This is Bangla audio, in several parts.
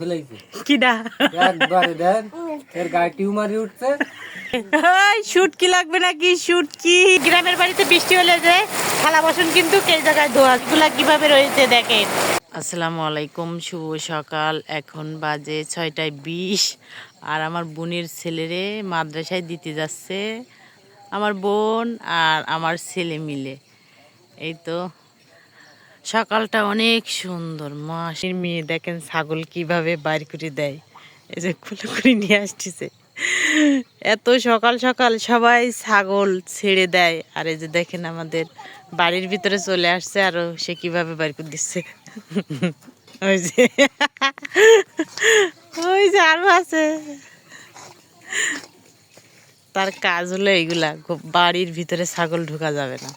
ফেলাইছে কিডা? একবারে দেন এর গায়ে টিউমারই উঠছে। এই শুটকি লাগবে নাকি? শুটকি গ্রামের বাড়িতে বৃষ্টি হলে যে থালা বাসন কিন্তু এই জায়গায় ধোয়া গুলা কীভাবে রয়েছে দেখেন। আসসালামু আলাইকুম শুভ সকাল। এখন বাজে ছয়টায় বিশ। আর আমার বোনের ছেলেরে মাদ্রাসায় দিতে যাচ্ছে। আমার বোন আর আমার ছেলে মিলে। এই তো সকালটা অনেক সুন্দর মাসির মেয়ে দেখেন ছাগল কীভাবে বাইর করে দেয়। এই যে খুলে করে নিয়ে আসতেছে। এত সকাল সকাল সবাই ছাগল ছেড়ে দেয়। আর এই যে দেখেন আমাদের বাড়ির ভিতরে চলে আসছে, আর সে কীভাবে বাইর করে দিচ্ছে। ওই যে ওই যে আরও আছে। তার কাজ হলো এইগুলা বাড়ির ভিতরে ছাগল ঢুকা যাবে না।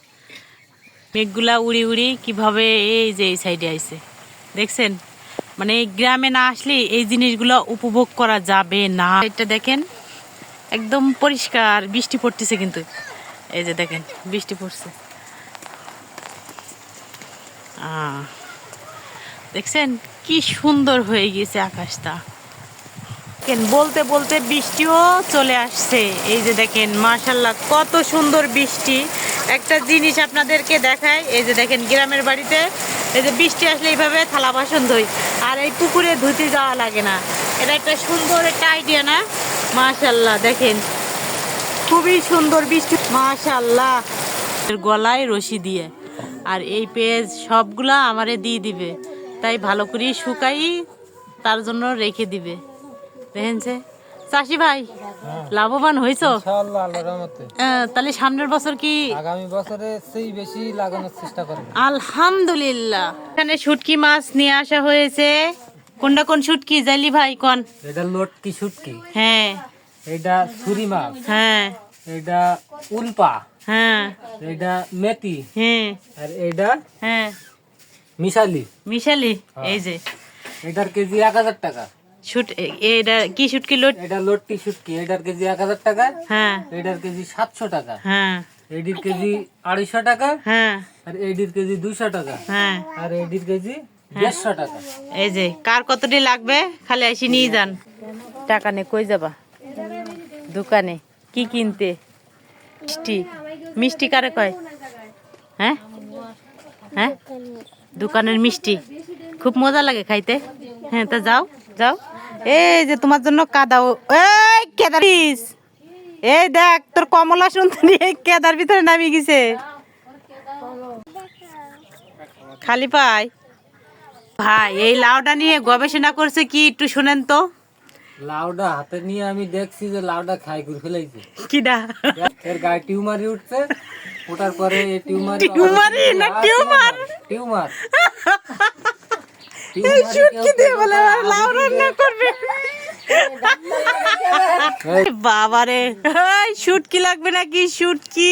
মেঘগুলা উড়ি উড়ি কীভাবে এই যে এই সাইডে আইছে। দেখছেন? মানে গ্রামে না আসলে এই জিনিসগুলো উপভোগ করা যাবে না। এটা দেখেন, একদম পরিষ্কার বৃষ্টি পড়তেছে কিন্তু। এই যে দেখেন, বৃষ্টি পড়ছে। দেখছেন? কি সুন্দর হয়ে গিয়েছে আকাশটা। দেখেন, বলতে বলতে বৃষ্টিও চলে আসছে। এই যে দেখেন মাশাল্লাহ কত সুন্দর বৃষ্টি। একটা জিনিস আপনাদেরকে দেখায় এই যে দেখেন, গ্রামের বাড়িতে এই যে বৃষ্টি আসলে এইভাবে থালা বাসন ধুই, আর এই পুকুরে ধুতে যাওয়া লাগে না। এটা একটা সুন্দর একটা আইডিয়া না? মাশাল্লাহ দেখেন, খুবই সুন্দর বৃষ্টি। মাশাল্লাহ গলায় রশি দিয়ে, আর এই পেজ সবগুলা আমারে দিয়ে দিবে। তাই ভালো করে শুকাই, তার জন্য রেখে দিবে। দেখেনছে। চাষি ভাই লাভবান হয়েছো তাহলে সামনের বছর কি আগামী বছরে সেই বেশি লাগানোর চেষ্টা করব। আলহামদুলিল্লাহ। এখানে শুটকি মাছ নিয়ে আসা হয়েছে। কোনটা কোন শুটকি জালি ভাই কোন? এটা লটকি শুটকি। হ্যাঁ। এটা ছুরি মাছ। হ্যাঁ। এটা উলপা। হ্যাঁ। এটা মেথি। হ্যাঁ। আর এটা হ্যাঁ। মিশালি। মিশালি এই যে। এটার কেজি এক হাজার টাকা। শুট এটা কি শুটকি লোট? এটা লটকি শুটকি এটার কেজি এক হাজার টাকা হ্যাঁ। এটার কেজি সাতশো টাকা হ্যাঁ। এডির কেজি আড়াইশো টাকা হ্যাঁ। আর এডির কেজি দুইশো টাকা হ্যাঁ। আর এডির কেজি দেড়শো টাকা। এই যে কার কতটি লাগবে? খালি এসে নিয়ে যান। টাকা নে কই যাবা? দোকানে কি কিনতে? মিষ্টি। মিষ্টি কারে কয়? হ্যাঁ? হ্যাঁ? দোকানের মিষ্টি। খুব মজা লাগে খাইতে। হ্যাঁ তা যাও যাও। এই যে তোমার জন্য কাদাও এই কেদার পিস। এই দেখ তোর কমলা এই কেদার ভিতরে নামি গেছে। খালি পাই ভাই এই লাউটা নিয়ে গবেষণা করছে কি একটু শুনেন তো। লাউডা হাতে নিয়ে আমি দেখছি যে লাউডা খাই করে ফেলাইছে। কিডা? এর গায়ে টিউমারই উঠছে ওঠার পরে এই টিউমার টিউমারই না টিউমার? টিউমার। শুটকি দিয়ে বলে লাউ রান্না করবে। বাবারে এই শুটকি লাগবে নাকি শুটকি